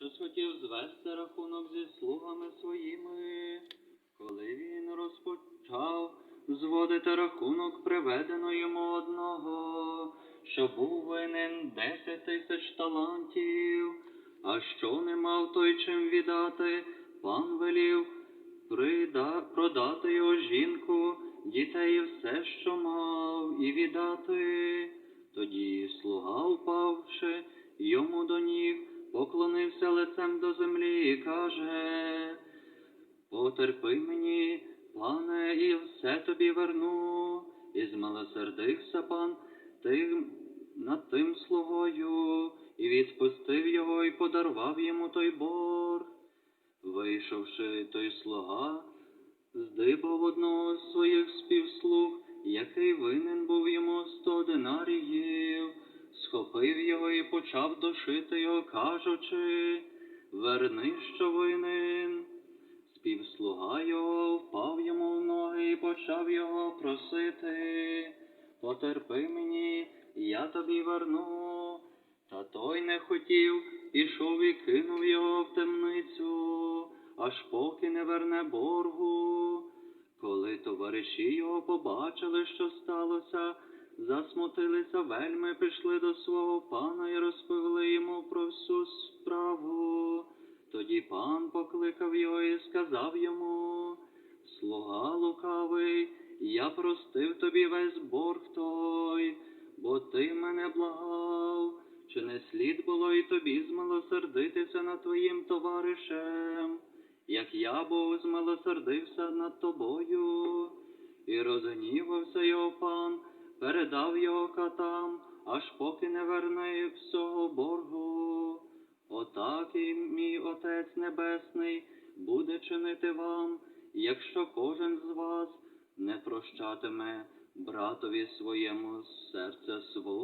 що схотів звести рахунок зі слугами своїми, коли він розпочав зводити рахунок приведено йому одного, що був винен десять тисяч талантів, а що не мав той чим віддати, пан велів прида, продати його жінку, дітей і все, що мав, і віддати. Тоді слуга, і каже, Потерпи мені, пане, і все тобі верну. І змилосердився пан тим, над тим слугою, і відпустив його, і подарував йому той борг. Вийшовши той слуга, здибав одного з своїх співслуг, який винен був йому сто динаріїв, схопив його і почав душити його, кажучи, верни, що винен. Співслуга його впав йому в ноги і почав його просити. Потерпи мені, я тобі верну. Та той не хотів, пішов і кинув його в темницю, аж поки не верне боргу. Коли товариші його побачили, що сталося, засмутилися вельми, пішли до свого пана і розповіли йому про всю справу. Тоді пан покликав його і сказав йому, слуга лукавий, я простив тобі весь борг той, бо ти мене благав, чи не слід було і тобі змилосердитися над твоїм товаришем, як я був змилосердився над тобою, і розгнівався його пан, передав його катам, аж поки не верне всього боргу. Отак і Отець Небесний буде чинити вам, якщо кожен з вас не прощатиме братові своєму серця свого.